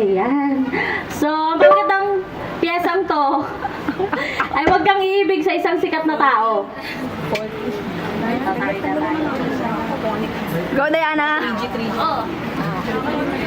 Ayan. So, ang pagkatang piyesang to, ay wag kang iibig sa isang sikat na tao. Go, Diana!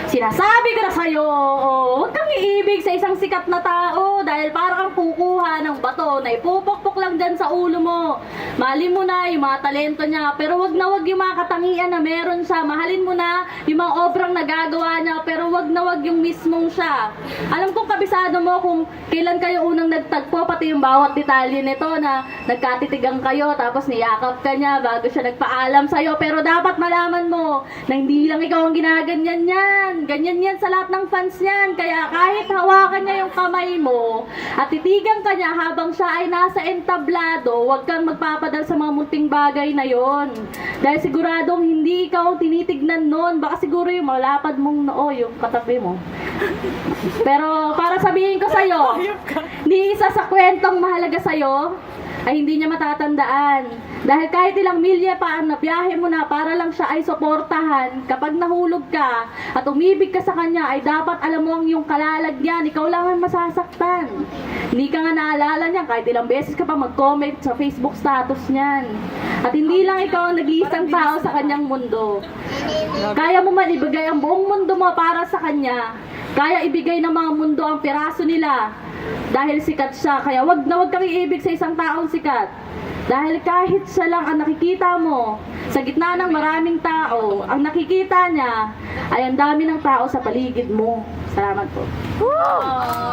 Sinasabi ko na sa'yo, oh, huwag kang iibig sa isang sikat na tao dahil parang kang kukuha ng bato na ipupukpuk lang dyan sa ulo mo. Mahalin mo na yung mga talento niya, pero wag na wag yung mga katangian na meron siya. Mahalin mo na yung mga obrang nagagawa niya, pero wag na wag yung mismong siya. Alam kong kabisado mo kung kailan kayo unang nagtagpo, pati yung bawat detalye nito na nagkatitigang kayo, tapos niyakap ka niya bago siya nagpaalam sa'yo. Pero dapat malaman mo na hindi lang ikaw ang ginaganyan yan. Ganyan yan sa lahat ng fans yan. Kaya kahit hawakan niya yung kamay mo at titigan ka niya habang siya ay nasa entablado, huwag kang magpapadal sa mga munting bagay na yon. Dahil siguradong hindi ikaw tinitignan nun. Baka siguro yung malapad mong noo, yung katabi mo. Pero para sabihin ko sa'yo, ni isa sa kwentong mahalaga sa'yo, ay hindi niya matatandaan. Dahil kahit ilang milya pa ang nabiyahe mo na para lang siya ay suportahan, kapag nahulog ka at umibig ka sa kanya, ay dapat alam mo ang yung kalalagyan, ikaw lang ang masasaktan. Hindi ka nga naalala niya kahit ilang beses ka pa mag-comment sa Facebook status niyan. At hindi lang ikaw ang nag-iisang tao sa kanyang mundo. Kaya mo man ibigay ang buong mundo mo para sa kanya. Kaya ibigay ng mga mundo ang piraso nila. Dahil sikat siya. Kaya wag na wag kang iibig sa isang taong sikat. Dahil kahit siya lang ang nakikita mo, sa gitna ng maraming tao, ang nakikita niya ay ang dami ng tao sa paligid mo. Salamat po. Woo!